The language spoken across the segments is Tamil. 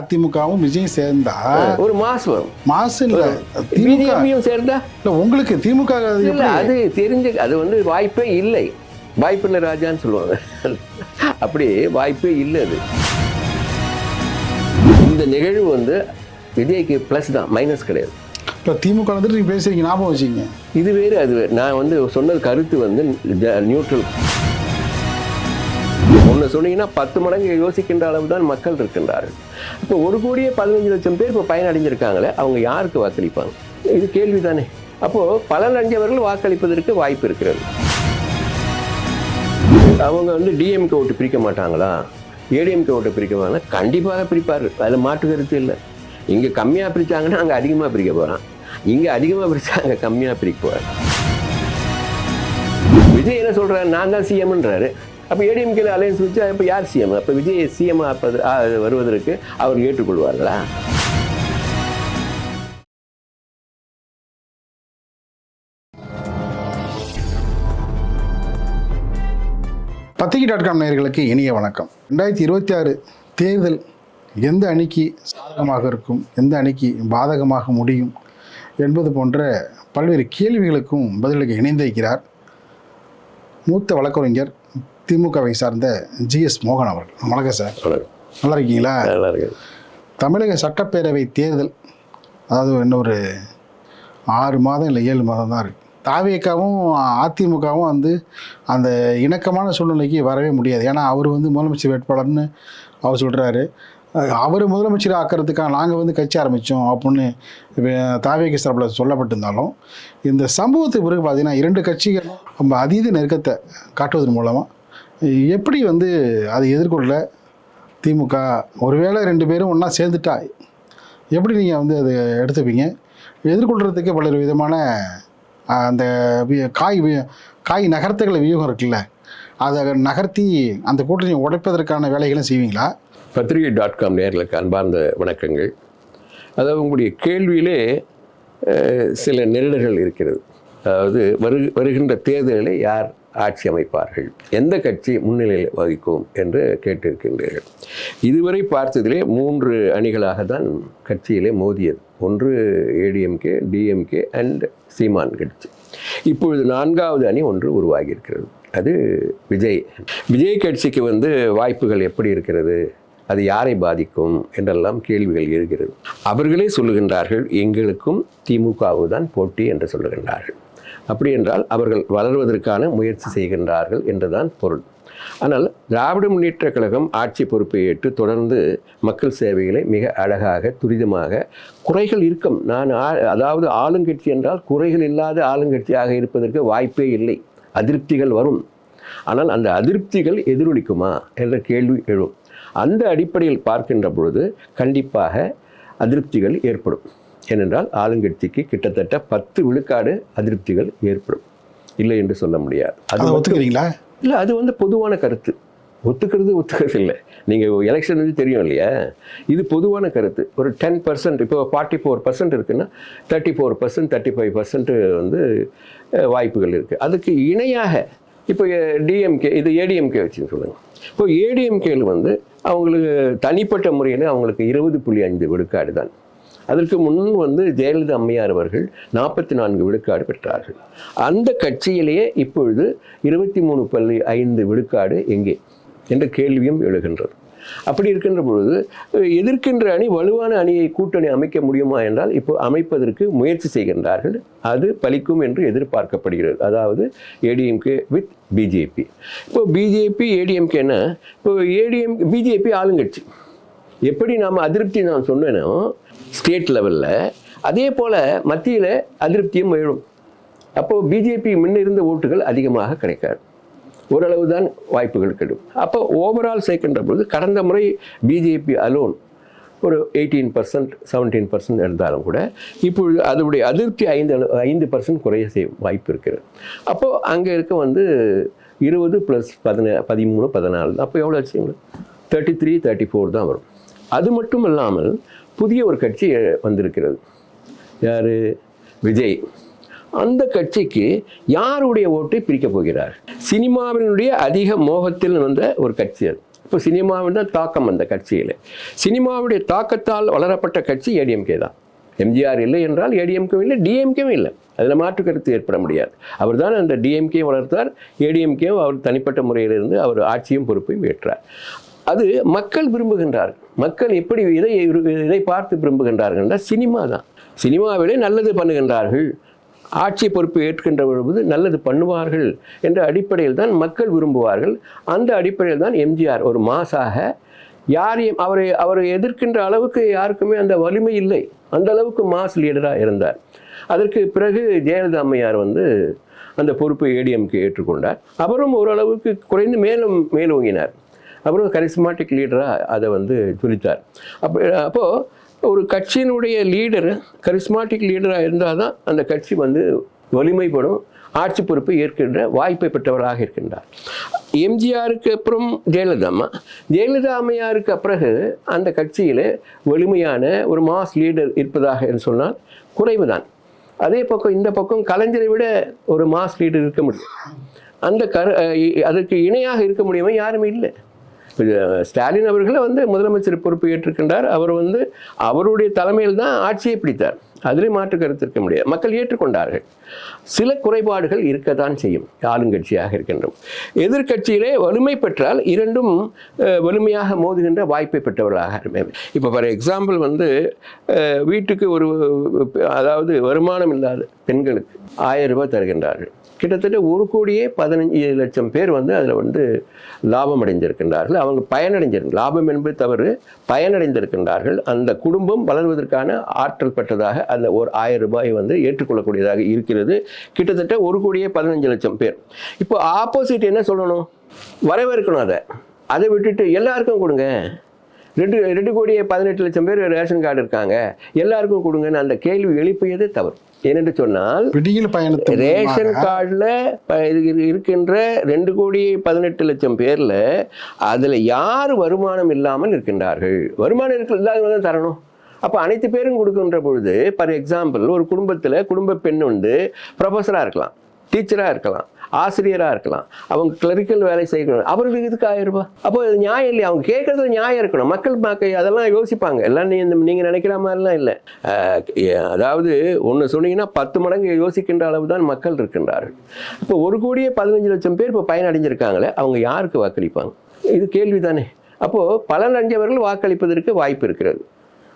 அதிமுகவும் விஜயும் சேர்ந்தா ஒரு மாஸ் வரும். மாசு இல்ல. பிஜேபியும் சேர்ந்தா? இல்ல உங்களுக்கு திமுக அது இல்ல தெரிஞ்சு அது வந்து வாய்ப்பே இல்லை. வாய்ப்பில்லை ராஜான்னு சொல்லுவாங்க. அப்படி வாய்ப்பே இல்லை அது. இந்த நிகழ்வு வந்து விஜய்க்கு ப்ளஸ் தான் மைனஸ் கிடையாது. இப்ப திமுக வந்துட்டு நீங்க பேசுறீங்க ஞாபகம் வச்சுக்கங்க. இது வேறு அது நான் வந்து சொன்னது கருத்து வந்து நியூட்ரல் ஒன்று சொன்னீங்கன்னா பத்து மடங்கு யோசிக்கின்ற அளவு தான் மக்கள் இருக்கின்றார்கள். இப்போ ஒரு கோடியே பதினஞ்சு லட்சம் பேர் இப்போ பயனடைஞ்சிருக்காங்களே அவங்க யாருக்கு வாக்களிப்பாங்க? இது கேள்வி தானே அப்போது பலன் அடைஞ்சவர்கள் வாக்களிப்பதற்கு வாய்ப்பு இருக்கிறது. அவங்க வந்து டிஎம்கே ஓட்டு பிரிக்க மாட்டாங்களா? ஏடிஎம்கே ஓட்டு பிரிக்க மாட்டாங்களா? கண்டிப்பாக பிரிப்பார்கள். அதில் மாற்று கருத்து இல்லை. இங்கே கம்மியாக பிரித்தாங்கன்னா அங்கே அதிகமாக பிரிக்க போகிறான் இங்கே அதிகமாக பிரித்தா அங்கே கம்மியாக பிரிக்க போகிறார் விஜய் என்ன சொல்றாரு? நான் தான் சிஎம்ன்றாரு அப்போ ஏடிஎம்கேல அலையன்ஸ் வச்சு இப்போ யார் சிஎம் அப்போ விஜய் சிஎம் வருவதற்கு அவர் ஏற்றுக்கொள்வார்களா? பத்திரிகை டாட் காம் நேயர்களுக்கு இனிய வணக்கம். ரெண்டாயிரத்தி இருபத்தி ஆறு தேர்தல் எந்த அணிக்கு சாதகமாக இருக்கும் எந்த அணிக்கு பாதகமாக முடியும் என்பது போன்ற பல்வேறு கேள்விகளுக்கும் பதிலளிக்க இணைந்திருக்கிறார் மூத்த வழக்கறிஞர் திமுகவை சார்ந்த ஜிஎஸ் மோகன் அவர்கள். வணக்கம் சார். நல்லா இருக்கீங்களா நல்லா இருக்கு தமிழக சட்டப்பேரவை தேர்தல் அதாவது இன்னும் ஒரு ஆறு மாதம் இல்லை ஏழு மாதம் தான் இருக்குது தாவேக்காவும் அதிமுகவும் வந்து அந்த இணக்கமான சூழ்நிலைக்கு வரவே முடியாது. ஏன்னா அவர் வந்து முதலமைச்சர் வேட்பாளர்னு அவர் சொல்கிறாரு அவர் முதலமைச்சர் ஆக்கிறதுக்காக நாங்கள் வந்து கட்சி ஆரம்பித்தோம் அப்படின்னு தாவேக்கு சார்பில் சொல்லப்பட்டிருந்தாலும் இந்த சம்பவத்துக்கு பிறகு பார்த்தீங்கன்னா இரண்டு கட்சிகள் ரொம்ப அதீத நெருக்கத்தை காட்டுவதன் மூலமாக எப்படி வந்து அதை எதிர்கொள்ள திமுக? ஒருவேளை ரெண்டு பேரும் ஒன்றா சேர்ந்துட்டா எப்படி நீங்கள் வந்து அதை எடுத்துப்பீங்க? எதிர்கொள்கிறதுக்கு பல்வேறு விதமான அந்த காய் காய் நகர்த்துகளை வியூகம் இருக்குல்ல அதை நகர்த்தி அந்த கூட்டணியை உடைப்பதற்கான வேலைகளும் செய்வீங்களா? பத்திரிகை டாட் காம் நேர்களுக்கு அன்பார்ந்த வணக்கங்கள். அதாவது உங்களுடைய கேள்வியிலே சில நெருடர்கள் இருக்கிறது. அதாவது வரு வருகின்ற தேர்தலில் யார் ஆட்சி அமைப்பார்கள். எந்த கட்சி முன்னிலையில் வகிக்கும் என்று கேட்டிருக்கின்றீர்கள். இதுவரை பார்த்ததிலே மூன்று அணிகளாக தான் கட்சியிலே மோதியது. ஒன்று ஏடிஎம்கே டிஎம்கே அண்ட் சீமான் கட்சி. இப்பொழுது நான்காவது அணி ஒன்று உருவாகி இருக்கிறது அது விஜய். விஜய் கட்சிக்கு வந்து வாய்ப்புகள் எப்படி இருக்கிறது? அது யாரை பாதிக்கும்? என்றெல்லாம் கேள்விகள் எழுகிறது. அவர்களே சொல்லுகின்றார்கள் எங்களுக்கும் திமுகவு தான் போட்டி என்று சொல்லுகின்றார்கள். அப்படி என்றால் அவர்கள் வளர்வதற்கான முயற்சி செய்கின்றார்கள் என்றுதான் பொருள். ஆனால் திராவிட முன்னேற்ற கழகம் ஆட்சி பொறுப்பை ஏற்று தொடர்ந்து மக்கள் சேவைகளை மிக அழகாக துரிதமாக குறைகள் இருக்கும். நான் ஆ- அதாவது ஆளுங்கட்சி என்றால் குறைகள் இல்லாத ஆளுங்கட்சியாக இருப்பதற்கு வாய்ப்பே இல்லை. அதிருப்திகள் வரும். ஆனால் அந்த அதிருப்திகள் எதிரொலிக்குமா என்ற கேள்வி எழும். அந்த அடிப்படையில் பார்க்கின்ற பொழுது கண்டிப்பாக அதிருப்திகள் ஏற்படும். ஏனென்றால் ஆளுங்கட்சிக்கு கிட்டத்தட்ட பத்து விழுக்காடு அதிருப்திகள் ஏற்படும். இல்லை என்று சொல்ல முடியாது. அது ஒத்துக்கிறீங்களா? இல்லை அது வந்து பொதுவான கருத்து. ஒத்துக்கிறது ஒத்துக்கிறது இல்லை நீங்கள் எலெக்ஷன் வந்து தெரியும் இல்லையா? இது பொதுவான கருத்து. ஒரு டென் பர்சன்ட் இப்போ ஃபார்ட்டி ஃபோர் பர்சன்ட் இருக்குன்னா thirty four percent thirty five percent வந்து வாய்ப்புகள் இருக்குது அதுக்கு இணையாக இப்போ டிஎம்கே இது ஏடிஎம்கே வச்சுன்னு சொல்லுங்கள் இப்போ ஏடிஎம்கேல வந்து அவங்களுக்கு தனிப்பட்ட முறையில் அவங்களுக்கு இருபது புள்ளி அஞ்சு விழுக்காடு தான். அதற்கு முன் வந்து ஜெயலலிதா அம்மையார் அவர்கள் நாற்பத்தி நான்கு விழுக்காடு பெற்றார்கள். அந்த கட்சியிலேயே இப்பொழுது இருபத்தி மூணு பள்ளி ஐந்து விழுக்காடு எங்கே? என்ற கேள்வியும் எழுகின்றது. அப்படி இருக்கின்ற பொழுது எதிர்க்கின்ற அணி வலுவான அணியை கூட்டணி அமைக்க முடியுமா என்றால் இப்போ அமைப்பதற்கு முயற்சி செய்கின்றார்கள். அது பலிக்கும் என்று எதிர்பார்க்கப்படுகிறது. அதாவது ஏடிஎம்கே வித் பிஜேபி இப்போ பிஜேபி ஏடிஎம்கேன்னா இப்போ ஏடிஎம் பிஜேபி ஆளுங்கட்சி. எப்படி நாம் அதிருப்தி நான் சொன்னேனோ ஸ்டேட் லெவலில் அதே போல் மத்தியில் அதிருப்தியும் எழும். அப்போது பிஜேபி முன்ன இருந்த ஓட்டுகள் அதிகமாக கிடைக்காது. ஓரளவு தான் வாய்ப்புகள் கிடைக்கும் அப்போ ஓவரால் சேர்க்கின்ற பொழுது கடந்த முறை பிஜேபி அலோன் ஒரு எயிட்டீன் பர்சன்ட் செவன்டீன் பர்சன்ட் இருந்தாலும் கூட இப்பொழுது அதனுடைய அதிருப்தி ஐந்து அளவு ஐந்து பர்சன்ட் குறைய செய்ய வாய்ப்பு இருக்கிறது. அப்போது அங்கே இருக்க வந்து இருபது ப்ளஸ் பதினே பதிமூணு பதினாலு அப்போ எவ்வளோ ஆச்சுங்களா தேர்ட்டி த்ரீ தேர்ட்டி ஃபோர் தான் வரும். அது மட்டும் இல்லாமல் புதிய ஒரு கட்சி வந்திருக்கிறது. யார்? விஜய். அந்த கட்சிக்கு யாருடைய ஓட்டை பிரிக்கப் போகிறார்? சினிமாவினுடைய அதிக மோகத்தில் வந்த ஒரு கட்சி அது. இப்போ சினிமாவின் தான் தாக்கம் அந்த கட்சியில். சினிமாவுடைய தாக்கத்தால் வளரப்பட்ட கட்சி ஏடிஎம்கே தான். எம்ஜிஆர் இல்லை என்றால் ஏடிஎம்கேவும் இல்லை டிஎம்கேவும் இல்லை. அதில் மாற்று கருத்து ஏற்பட முடியாது. அவர் தான் அந்த டிஎம்கே வளர்த்தார். ஏடிஎம்கேவும் அவர் தனிப்பட்ட முறையிலிருந்து அவர் ஆட்சியும் பொறுப்பையும் ஏற்றார். அது மக்கள் விரும்புகின்றார்கள். மக்கள் எப்படி இதை இதை பார்த்து விரும்புகின்றார்கள் என்றால் சினிமா தான். சினிமாவிலே நல்லது பண்ணுகின்றார்கள். ஆட்சி பொறுப்பு ஏற்கின்ற பொழுது நல்லது பண்ணுவார்கள் என்ற அடிப்படையில் தான் மக்கள் விரும்புவார்கள். அந்த அடிப்படையில் தான் எம்ஜிஆர் ஒரு மாசாக யாரையும் அவரை அவரை எதிர்க்கின்ற அளவுக்கு யாருக்குமே அந்த வலிமை இல்லை. அந்த அளவுக்கு மாஸ் லீடராக இருந்தார். அதற்கு பிறகு ஜெயலலிதா அம்மையார் வந்து அந்த பொறுப்பை ஏடிஎம்க்கு ஏற்றுக்கொண்டார். அவரும் ஓரளவுக்கு குறைந்து மேலும் மேலோங்கினார். அப்புறம் கரிஸ்மாட்டிக் லீடராக அதை வந்து துணித்தார் அப்போ அப்போது ஒரு கட்சியினுடைய லீடர் கரிஸ்மாட்டிக் லீடராக இருந்தால் தான் அந்த கட்சி வந்து வலிமைப்படும் ஆட்சி பொறுப்பை ஏற்கின்ற வாய்ப்பை பெற்றவராக இருக்கின்றார். எம்ஜிஆருக்கு அப்புறம் ஜெயலலிதா அம்மா. ஜெயலலிதா அம்மையாருக்கு பிறகு அந்த கட்சியில் வலிமையான ஒரு மாஸ் லீடர் இருப்பதாக என்று சொன்னால் குறைவுதான். அதே பக்கம் இந்த பக்கம் கலைஞரை விட ஒரு மாஸ் லீடர் இருக்க முடியும். அந்த கரு அதற்கு இணையாக இருக்க முடியுமா யாருமே இல்லை. ஸ்டாலின் அவர்களை வந்து முதலமைச்சர் பொறுப்பு ஏற்றுக்கின்றார் அவர் வந்து அவருடைய தலைமையில் தான் ஆட்சியை பிடித்தார். அதிலே மாற்று கருத்து இருக்க முடியாது. மக்கள் ஏற்றுக்கொண்டார்கள். சில குறைபாடுகள் இருக்கத்தான் செய்யும். ஆளுங்கட்சியாக இருக்கின்றோம். எதிர்க்கட்சியிலே வலிமை பெற்றால் இரண்டும் வலிமையாக மோதுகின்ற வாய்ப்பை பெற்றவர்களாக இருமே இப்போ ஃபார் எக்ஸாம்பிள் வந்து வீட்டுக்கு ஒரு அதாவது வருமானம் இல்லாத பெண்களுக்கு ஆயிரம் ரூபாய் தருகின்றார்கள். கிட்டத்தட்ட ஒரு கோடியே பதினஞ்சு லட்சம் பேர் வந்து அதில் வந்து லாபம் அடைந்திருக்கின்றார்கள். அவங்க பயனடைஞ்சிருக்கு லாபம் என்பது தவறு. பயனடைந்திருக்கின்றார்கள். அந்த குடும்பம் வளர்வதற்கான ஆற்றல் பெற்றதாக அந்த ஒரு ஆயிரம் ரூபாய் வந்து ஏற்றுக்கொள்ளக்கூடியதாக இருக்கிறது. கிட்டத்தட்ட ஒரு கோடியே பதினஞ்சு லட்சம் பேர். இப்போ ஆப்போசிட் என்ன சொல்லணும்? வரவேற்கணும் அதை. அதை விட்டுட்டு எல்லாருக்கும் கொடுங்க. ரெண்டு ரெண்டு கோடியே பதினெட்டு லட்சம் பேர் ரேஷன் கார்டு இருக்காங்க. எல்லாருக்கும் கொடுங்கன்னு அந்த கேள்வி எழுப்பியதே தவறு. ஏனென்று சொன்னால் விடியல் பயணத்தின் ரேஷன் கார்டில் இருக்கின்ற ரெண்டு கோடி பதினெட்டு லட்சம் பேரில் அதில் யார் வருமானம் இல்லாமல் இருக்கின்றார்கள்? வருமானம் இருக்க இல்லாதவங்க தான் தரணும். அப்போ அனைத்து பேரும் கொடுக்கின்ற பொழுது ஃபார் எக்ஸாம்பிள் ஒரு குடும்பத்தில் குடும்ப பெண் வந்து ப்ரொஃபஸராக இருக்கலாம் டீச்சராக இருக்கலாம். ஆசிரியராக இருக்கலாம். அவங்க கிளரிக்கல் வேலை செய்யணும் அவர்களுக்கு இதுக்கு ஆயிரம் ரூபாய். அப்போ அது நியாயம் இல்லையா? அவங்க கேட்குறதுல நியாயம் இருக்கணும். மக்கள் மக்கள் அதெல்லாம் யோசிப்பாங்க. எல்லாம் நீ நீங்கள் நினைக்கிற மாதிரிலாம் இல்லை. அதாவது ஒன்று சொன்னீங்கன்னா பத்து மடங்கு யோசிக்கின்ற அளவு தான் மக்கள் இருக்கின்றார்கள். இப்போ ஒரு கோடியே பதினஞ்சு லட்சம் பேர் இப்போ பயனடைஞ்சிருக்காங்களே அவங்க யாருக்கு வாக்களிப்பாங்க? இது கேள்வி தானே அப்போது பலன் அடைஞ்சவர்கள் வாக்களிப்பதற்கு வாய்ப்பு இருக்கிறது.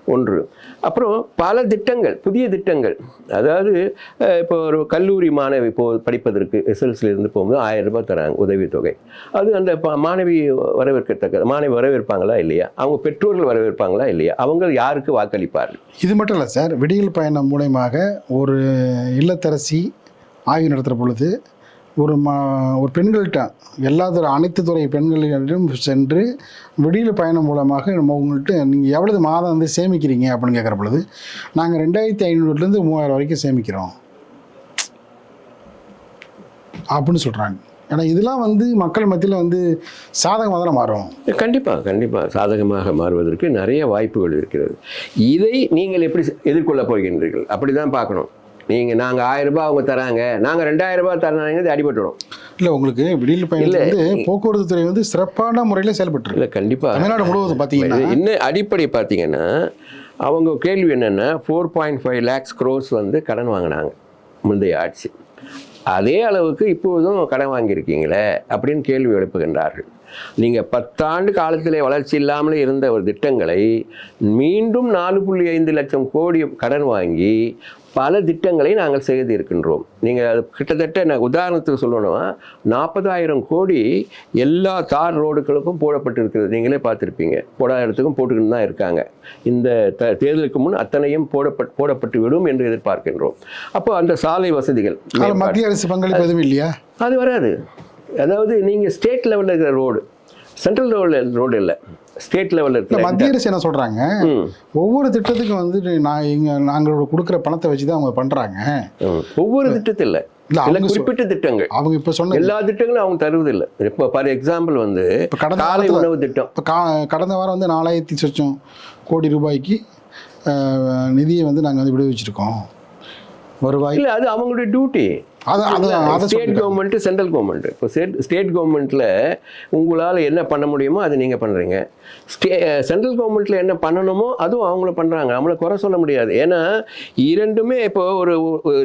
ஒன்று. அப்புறம் பல திட்டங்கள் புதிய திட்டங்கள். அதாவது இப்போ ஒரு கல்லூரி மாணவி இப்போ படிப்பதற்கு எஸ்எல்சியில் இருந்து போகும்போது ஆயிரம் ரூபாய் தராங்க உதவித்தொகை. அது அந்த ப- மாணவி வரவேற்கத்தக்க மாணவி வரவேற்பாங்களா இல்லையா? அவங்க பெற்றோர்கள் வரவேற்பாங்களா இல்லையா? அவங்க யாருக்கு வாக்களிப்பார்கள்? இது மட்டும் இல்லை சார் விடியல் பயணம் மூலயமாக ஒரு இல்லத்தரசி ஆய்வு நடத்துகிற பொழுது ஒரு மா ஒரு பெண்கள்கிட்ட எல்லா துறை அனைத்து துறை பெண்களிடம் சென்று விடியல் பயணம் மூலமாக நம்ம உங்கள்கிட்ட நீங்கள் எவ்வளவு மாதம் வந்து சேமிக்கிறீங்க அப்படின்னு கேட்குற பொழுது நாங்கள் ரெண்டாயிரத்தி ஐநூறுலேருந்து மூவாயிரம் வரைக்கும் சேமிக்கிறோம். அப்படின்னு சொல்கிறாங்க ஏன்னா இதெல்லாம் வந்து மக்கள் மத்தியில் வந்து சாதகமாக தானே மாறும். கண்டிப்பாக கண்டிப்பாக சாதகமாக மாறுவதற்கு நிறைய வாய்ப்புகள் இருக்கிறது. இதை நீங்கள் எப்படி எதிர்கொள்ளப் போகின்றீர்கள்? அப்படி தான் பார்க்கணும். நீங்கள் நாங்கள் ஆயிரம் ரூபாய் அவங்க தராங்க. நாங்கள் ரெண்டாயிரம் ரூபாய் தராங்க இது அடிபட்டுடும். இல்லை உங்களுக்கு விடியல் பயணம். வந்து போக்குவரத்து துறை வந்து சிறப்பான முறையில் செயல்பட்டு இல்லை கண்டிப்பாக தமிழ்நாடு முழுவதும் பார்த்தீங்கன்னா இன்னும் அடிப்படை பார்த்தீங்கன்னா அவங்க கேள்வி என்னென்னா four point five lakhs crores வந்து கடன் வாங்கினாங்க முந்தைய ஆட்சி. அதே அளவுக்கு இப்போதும் கடன் வாங்கியிருக்கீங்களே அப்படின்னு கேள்வி எழுப்புகின்றார்கள். நீங்கள் பத்தாண்டு காலத்திலே வளர்ச்சி இல்லாமலே இருந்த ஒரு திட்டங்களை மீண்டும் நாலு புள்ளி ஐந்து லட்சம் கோடி கடன் வாங்கி பல திட்டங்களை நாங்கள் செய்து இருக்கின்றோம் நீங்கள் அது கிட்டத்தட்ட நான் உதாரணத்துக்கு சொல்லணும்னா நாற்பதாயிரம் கோடி எல்லா தார் ரோடுகளுக்கும் போடப்பட்டிருக்கிறது. நீங்களே பார்த்துருப்பீங்க. போடாத இடத்துக்கும் போட்டுக்கிட்டு தான் இருக்காங்க. இந்த த தேர்தலுக்கு முன் அத்தனையும் போடப்பட் போடப்பட்டு விடும் என்று எதிர்பார்க்கின்றோம். அப்போ அந்த சாலை வசதிகள் மத்திய அரசு பங்களிப்பு எதுவும் இல்லையா? அது வராது. அதாவது நீங்கள் ஸ்டேட் லெவலில் இருக்கிற ரோடு சென்ட்ரல் ரோடில் ரோடு இல்லை. ஸ்டேட் லெவலில் இல்லை இருக்கிற மத்திய அரசு என்ன சொல்கிறாங்க ஒவ்வொரு திட்டத்துக்கும் வந்து நான் இங்கே நாங்களோட கொடுக்குற பணத்தை வச்சு தான் அவங்க பண்ணுறாங்க. ஒவ்வொரு திட்டத்தில் இல்லை குறிப்பிட்ட திட்டங்கள். அவங்க இப்போ சொன்ன எல்லா திட்டங்களும் அவங்க தருவதில்லை. இப்போ ஃபார் எக்ஸாம்பிள் வந்து காலை உணவு திட்டம். இப்போ கடந்த வாரம் வந்து நாலாயிரத்தி சொச்சம் கோடி ரூபாய்க்கு நிதியை வந்து நாங்கள் வந்து விடுவிச்சிருக்கோம். வருவாய் இல்லை அது அவங்களுடைய டியூட்டி ஸ்டேட் சொல்லிட்டேன் கவர்மெண்ட் சென்ட்ரல் கவர்மெண்ட் இப்போ ஸ்டேட் ஸ்டேட் கவர்மெண்ட்டில் உங்களால் என்ன பண்ண முடியுமோ அது நீங்கள் பண்ணுறீங்க ஸ்டே சென்ட்ரல் கவர்மெண்ட்டில் என்ன பண்ணணுமோ அதுவும் அவங்களும் பண்ணுறாங்க அவங்கள குறை சொல்ல முடியாது. ஏன்னா இரண்டுமே இப்போ ஒரு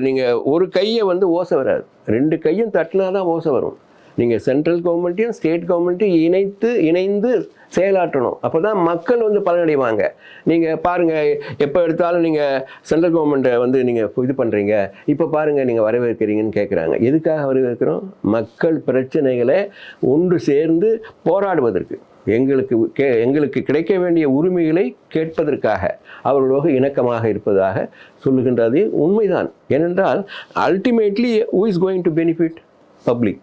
நீங்கள் ஒரு கையை வந்து ஓசை வராது. ரெண்டு கையும் தட்டினா தான் ஓசை வரும். நீங்கள் சென்ட்ரல் கவர்மெண்ட்டையும் ஸ்டேட் கவர்மெண்ட்டையும் இணைத்து இணைந்து செயலாற்றணும். அப்போ தான் மக்கள் வந்து பலனடைவாங்க. நீங்கள் பாருங்கள் எப்போ எடுத்தாலும் நீங்கள் சென்ட்ரல் கவர்மெண்ட்டை வந்து நீங்கள் இது பண்ணுறீங்க இப்போ பாருங்கள் நீங்கள் வரவேற்கிறீங்கன்னு கேட்குறாங்க எதுக்காக வரவேற்கிறோம்? மக்கள் பிரச்சனைகளை ஒன்று சேர்ந்து போராடுவதற்கு. எங்களுக்கு கே எங்களுக்கு கிடைக்க வேண்டிய உரிமைகளை கேட்பதற்காக. அவர்களோடு இணக்கமாக இருப்பதாக சொல்லுகின்றது உண்மைதான். ஏனென்றால் ultimately who is going to benefit public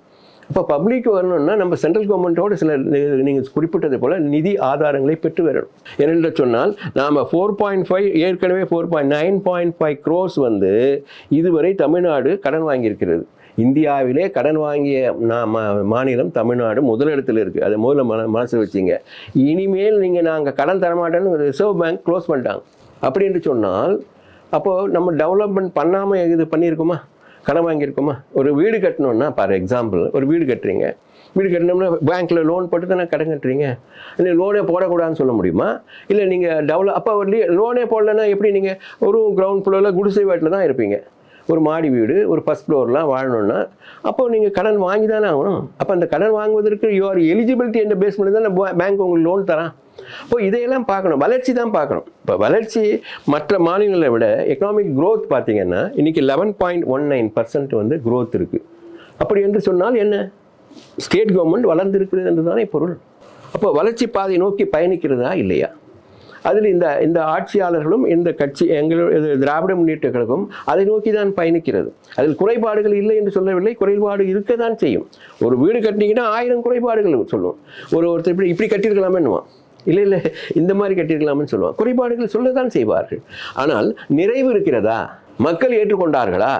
இப்போ பப்ளிக் வரணும்னா நம்ம சென்ட்ரல் கவர்மெண்ட்டோட சில நீங்கள் குறிப்பிட்டது போல் நிதி ஆதாரங்களை பெற்று வரணும். ஏனென்று சொன்னால் நாம் ஃபோர் பாயிண்ட் ஃபைவ் ஏற்கனவே four point nine point five crores வந்து இதுவரை தமிழ்நாடு கடன் வாங்கியிருக்கிறது. இந்தியாவிலே கடன் வாங்கிய நா- மா- மாநிலம் தமிழ்நாடு முதலிடத்தில் இருக்குது அதை முதல்ல மன மனசு வச்சிங்க. இனிமேல் நீங்கள் நாங்கள் கடன் தரமாட்டேன்னு ரிசர்வ் பேங்க் க்ளோஸ் பண்ணிட்டாங்க. அப்படின்ட்டு சொன்னால் அப்போது நம்ம டெவலப்மெண்ட் பண்ணாமல் இது பண்ணியிருக்கோமா? கடன் வாங்கியிருக்கோமா? ஒரு வீடு கட்டணும்னா ஃபார் எக்ஸாம்பிள் ஒரு வீடு கட்டுறீங்க. வீடு கட்டணும்னா பேங்க்கில் லோன் போட்டு தானே கடன் கட்டுறீங்க? இல்லை லோனே போடக்கூடாதுன்னு சொல்ல முடியுமா? இல்லை நீங்கள் டெவலப் அப்போ லோனே போடலைன்னா எப்படி நீங்கள் ஒரு கிரவுண்ட் ஃப்ளோரில் குடிசை வீட்டில் தான் இருப்பீங்க. ஒரு மாடி வீடு ஒரு ஃபஸ்ட் ஃப்ளோர்லாம் வாழணும்னா அப்போ நீங்கள் கடன் வாங்கி தானே ஆகணும். அப்போ அந்த கடன் வாங்குவதற்கு யுவர் எலிஜிபிலிட்டி என்ற பேஸ் பண்ணி தான் பேங்க் உங்களுக்கு லோன் தரான். இப்போ இதையெல்லாம் பார்க்கணும். வளர்ச்சி தான் பார்க்கணும். இப்போ வளர்ச்சி மற்ற மாநிலங்களை விட எக்கனாமிக் க்ரோத் பார்த்தீங்கன்னா இன்றைக்கி eleven point one nine percent வந்து க்ரோத் இருக்குது அப்படி என்று சொன்னால் என்ன? ஸ்டேட் கவர்மெண்ட் வளர்ந்திருக்கிறது என்று தானே பொருள். அப்போ வளர்ச்சி பாதை நோக்கி பயணிக்கிறதா இல்லையா? அதில் இந்த இந்த ஆட்சியாளர்களும் இந்த கட்சி எங்களோட இது திராவிட முன்னேற்ற கழகம் அதை நோக்கி தான் பயணிக்கிறது. அதில் குறைபாடுகள் இல்லை என்று சொல்லவில்லை குறைபாடு இருக்க தான் செய்யும். ஒரு வீடு கட்டினீங்கன்னா ஆயிரம் குறைபாடுகள் சொல்லுவோம். ஒரு ஒருத்தர் இப்படி இப்படி கட்டியிருக்கலாமேன்னுவான். இல்லை இல்லை இந்த மாதிரி கட்டியிருக்கலாம்னு சொல்லுவான் குறைபாடுகள் சொல்ல தான் செய்வார்கள். ஆனால் நிறைவு இருக்கிறதா? மக்கள் ஏற்றுக்கொண்டார்களா?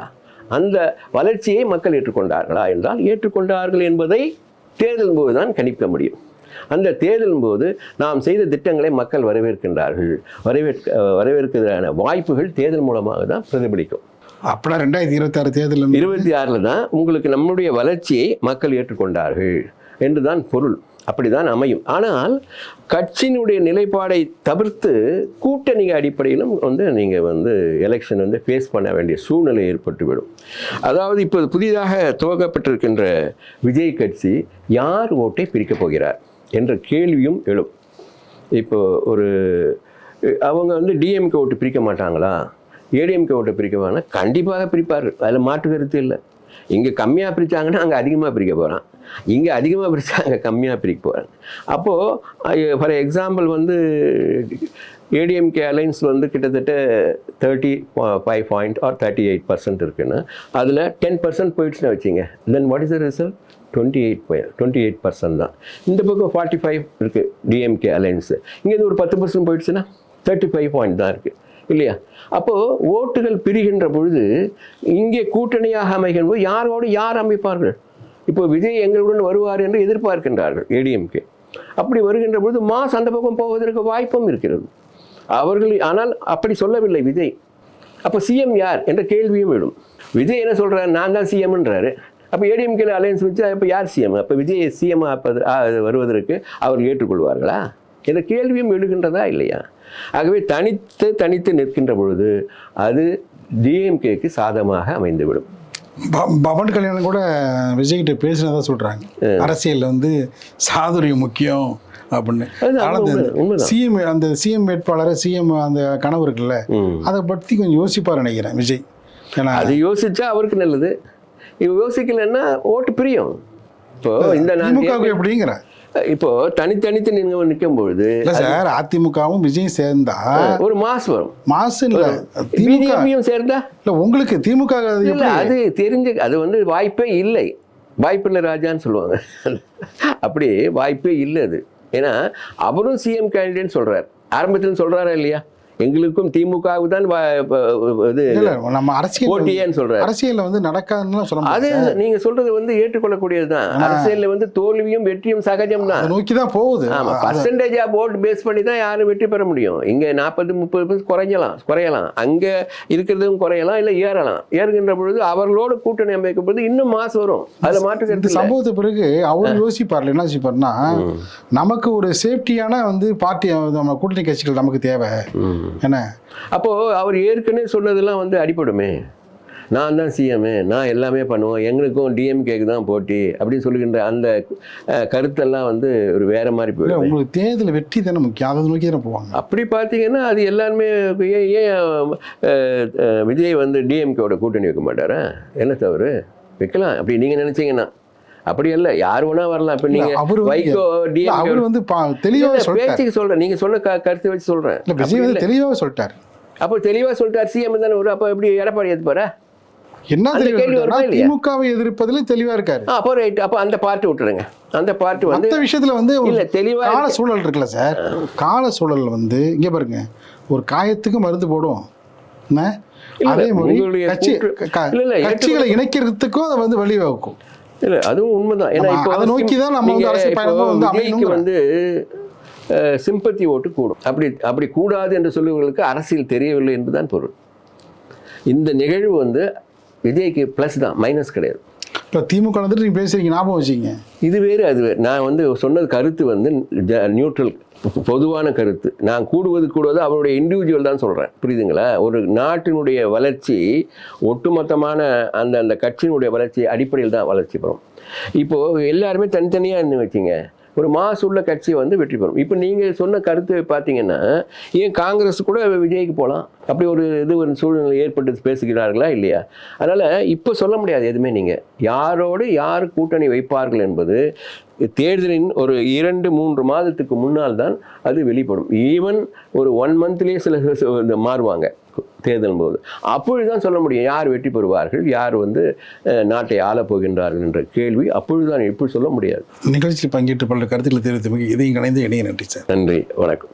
அந்த வளர்ச்சியை மக்கள் ஏற்றுக்கொண்டார்களா என்றால் ஏற்றுக்கொண்டார்கள் என்பதை தேர்தல் போது தான் கணிக்க முடியும். அந்த தேர்தலின் போது நாம் செய்த திட்டங்களை மக்கள் வரவேற்கின்றார்கள். வரவேற்க வரவேற்கிறதான வாய்ப்புகள் தேர்தல் மூலமாக தான் பிரதிபலிக்கும். அப்படின்னா ரெண்டாயிரத்தி இருபத்தாறு தேர்தல் இருபத்தி ஆறில் தான் உங்களுக்கு நம்முடைய வளர்ச்சியை மக்கள் ஏற்றுக்கொண்டார்கள். என்று தான் பொருள். அப்படிதான் அமையும். ஆனால் கட்சியினுடைய நிலைப்பாடை தவிர்த்து கூட்டணி அடிப்படையிலும் வந்து நீங்கள் வந்து எலெக்ஷன் வந்து ஃபேஸ் பண்ண வேண்டிய சூழ்நிலை ஏற்பட்டுவிடும். அதாவது இப்போ புதிதாக துவக்கப்பட்டிருக்கின்ற விஜய் கட்சி யார் ஓட்டை பிரிக்கப் போகிறார் என்ற கேள்வியும் எழும். இப்போ ஒரு அவங்க வந்து டிஎம்கே ஓட்டு பிரிக்க மாட்டாங்களா? ஏடிஎம்கே ஓட்டை பிரிக்கவானா கண்டிப்பாக பிரிப்பார்கள் அதில் மாற்று கருத்து இல்லை. இங்கே கம்மியாக பிரித்தாங்கன்னா அங்கே அதிகமாக பிரிக்க போகிறான் இங்கே அதிகமாக பிரித்தா அங்கே கம்மியாக பிரிக்க போகிறாங்க அப்போது ஃபார் எக்ஸாம்பிள் வந்து ஏடிஎம்கே அலைன்ஸ் வந்து கிட்டத்தட்ட thirty five point or thirty eight percent இருக்குன்னா. அதில் டென் பர்சன்ட் போயிடுச்சுன்னு வச்சுங்க. Then what is the result twenty eight twenty eight percent தான். இந்த பக்கம் ஃபார்ட்டி ஃபைவ் இருக்குது டிஎம்கே அலைன்ஸு இங்கேருந்து ஒரு பத்து பர்சன்ட் போயிடுச்சுன்னா தேர்ட்டி ஃபைவ் பாயிண்ட் தான் இருக்குது இல்லையா அப்போது ஓட்டுகள் பிரிகின்ற பொழுது இங்கே கூட்டணியாக அமைகின்ற போது யாரோடு யார் அமைப்பார்கள்? இப்போ விஜய் எங்களுடன் வருவார் என்று எதிர்பார்க்கின்றார்கள் ஏடிஎம்கே. அப்படி வருகின்ற பொழுது மாஸ் அந்த பக்கம் போவதற்கு வாய்ப்பும் இருக்கிறது. அவர்கள் ஆனால் அப்படி சொல்லவில்லை விஜய். அப்போ சிஎம் யார் என்ற கேள்வியும் விடும் விஜய் என்ன சொல்கிறார் நான் தான் சிஎம்ன்றாரு அப்போ ஏடிஎம்கேல அலையன்ஸ் வச்சு அப்போ யார் சிஎம் அப்போ விஜய் சிஎம் வருவதற்கு அவர் ஏற்றுக்கொள்வார்களா? என்ற கேள்வியும் எழுகின்றதா இல்லையா? ஆகவே தனித்து தனித்து நிற்கின்ற பொழுது அது டிஎம்கேக்கு சாதகமாக அமைந்துவிடும். பவன் கல்யாணம் கூட விஜய்கிட்ட பேசினதா சொல்றாங்க. அரசியல்ல வந்து சாதுரியம் முக்கியம் அப்படின்னு. சிஎம் அந்த சிஎம் வேட்பாளரை சிஎம் அந்த கனவு இருக்குல்ல. அதை பற்றி கொஞ்சம் யோசிப்பார் நினைக்கிறேன் விஜய். ஏன்னா அது யோசிச்சா அவருக்கு நல்லது. இவ யோசிக்கலைன்னா ஓட்டு பிரியும். இப்போ இந்த நான் திமுகவுக்கு இப்போ தனித்தனித்து நீங்க நிற்கும் பொழுது சார் அதிமுகவும் விஜய் சேர்ந்தா ஒரு மாஸ் வரும். மாசு இல்ல. பிஜேபியும் சேர்ந்தா? இல்ல உங்களுக்கு திமுக அது தெரிஞ்சு அது வந்து வாய்ப்பே இல்லை. வாய்ப்பில்லை ராஜான்னு சொல்லுவாங்க. அப்படி வாய்ப்பே இல்லை அது. ஏன்னா அவரும் சிஎம் கேண்டிடேட் சொல்றார். ஆரம்பத்தில் சொல்றாரா இல்லையா? எங்களுக்கும் திமுகவுக்கு தான் இது நம்ம அரசியல் போட்டியேன்னு சொல்றாரு. அரசியல் வந்து நடக்காதுன்னு சொல்ல அது முடியாது நீங்க சொல்றது வந்து ஏற்றுக்கொள்ளக்கூடியதுதான். அரசியல்ல வந்து தோல்வியும் வெற்றியும் சகஜம் தான் நோக்கி தான் போகுது. ஆமா பர்சன்டேஜ் ஆஃப் ஓட் பேஸ் பண்ணி தான் யாரும் வெற்றி பெற முடியும். இங்க நாற்பது முப்பது பர்சன்ட் குறையலாம் குறையலாம். அங்க இருக்கிறதும் குறையலாம் இல்ல ஏறலாம். ஏறுகின்ற பொழுது அவர்களோட கூட்டணி அமைக்கும் பொழுது இன்னும் மாசு வரும். அதுல மாற்று. சம்பவத்து பிறகு அவர் யோசிப்பார்ல என்ன யோசிப்பார்னா நமக்கு ஒரு சேஃப்டியான வந்து பார்ட்டி நம்ம கூட்டணி கட்சிகள் நமக்கு தேவை. என்ன? அப்போ அவர் ஏற்கனவே சொன்னதெல்லாம் வந்து அடிபடுமே. நான் தான் சிஎம் நான் எல்லாமே பண்ணுவோம் எங்களுக்கும் டிஎம்கேக்கு தான் போட்டி அப்படின்னு சொல்லுகின்ற அந்த கருத்தெல்லாம் வந்து ஒரு வேற மாதிரி போயிடும் உங்களுக்கு தேர்தல் வெற்றி தானே முக்கியம்? அதை நோக்கி தானே போவாங்க? அப்படி பார்த்தீங்கன்னா அது எல்லாருமே ஏன் ஏன் விஜய் வந்து டிஎம்கேவோட கூட்டணி வைக்க மாட்டாரா? என்ன தவறு? வைக்கலாம். அப்படி நீங்கள் நினச்சிங்கன்னா. அப்படி இல்லை. யார் வேணா வரலாம். இப்போ நீங்கள் அவரு வைகோ அவர் வந்து சொல்லிட்டார். பேச்சுக்கு சொல்கிறேன் நீங்கள் சொன்ன கருத்தை வச்சு சொல்கிறேன் இல்ல விஜய் வந்து தெளிவாவே சொல்லிட்டார். அப்போ தெளிவாக சொல்லிட்டார். சிஎம் தானே வரும் அப்போ எப்படி எடப்பாடி ஏற்றுப்பாரா என்ன அந்த தெளிவா? திமுகவை எதிர்ப்பதில் தெளிவா இருக்காரு. அப்போ ரைட் அப்போ அந்த பார்ட் விட்டுருங்க. அந்த பார்ட் வந்து மற்ற விஷயத்துல வந்து இல்ல தெளிவா கால சூழல் இருக்குல்ல சார். கால சூழல் வந்து இங்க பாருங்க. ஒரு காயத்துக்கு மருந்து போடும் என்ன? அதே மாதிரி கட்சி கட்சிகளை இணைக்கிறதுக்கும் அதை வந்து வழிவகுக்கும். இல்ல அதுவும் உண்மைதான். ஏன்னா இப்போ அதை நோக்கி தான் நம்ம வந்து அரசியல் வந்து. வந்து சிம்பத்தி ஓட்டு கூடும். அப்படி அப்படி கூடாது என்று சொல்லுவர்களுக்கு அரசியல் தெரியவில்லை என்பதுதான் பொருள். இந்த நிகழ்வு வந்து விஜய்க்கு ப்ளஸ் தான் மைனஸ் கிடையாது. இப்போ திமுக வந்துட்டு நீங்கள் பேசுறீங்க ஞாபகம் வச்சுங்க இது வேறு அது வேறு. நான் வந்து சொன்னது கருத்து வந்து நியூட்ரல் பொதுவான கருத்து. நான் கூடுவது கூடுவது அவருடைய இண்டிவிஜுவல் தான் சொல்கிறேன் புரியுதுங்களா? ஒரு நாட்டினுடைய வளர்ச்சி ஒட்டுமொத்தமான அந்த அந்த கட்சியினுடைய வளர்ச்சி அடிப்படையில் தான் வளர்ச்சி பெறும். இப்போது எல்லாருமே தனித்தனியாக இருந்து வச்சிங்க. ஒரு மாசு உள்ள கட்சி வந்து வெற்றி பெறும். இப்போ நீங்கள் சொன்ன கருத்து பார்த்தீங்கன்னா ஏன் காங்கிரஸ் கூட விஜய்க்கு போகலாம் அப்படி ஒரு இது ஒரு சூழ்நிலை ஏற்பட்டு பேசுகிறார்களா இல்லையா? அதனால் இப்போ சொல்ல முடியாது எதுவுமே நீங்கள் யாரோடு யார் கூட்டணி வைப்பார்கள் என்பது தேர்தலின் ஒரு இரண்டு மூன்று மாதத்துக்கு முன்னால் தான் அது வெளிப்படும். ஈவன் ஒரு ஒன் மந்த்லேயே சில மாறுவாங்க. தேர்தல் போது அப்பொழுது தான் சொல்ல முடியும் யார் வெற்றி பெறுவார்கள் யார் வந்து நாட்டை ஆளப் போகின்றார்கள் என்ற கேள்வி அப்பொழுது தான் எப்படி சொல்ல முடியாது. நிகழ்ச்சியில் பங்கேற்று பல கருத்துக்களை தெரிவித்தமைக்கு இதையும் கலைந்து இணைய நன்றி சார். நன்றி வணக்கம்.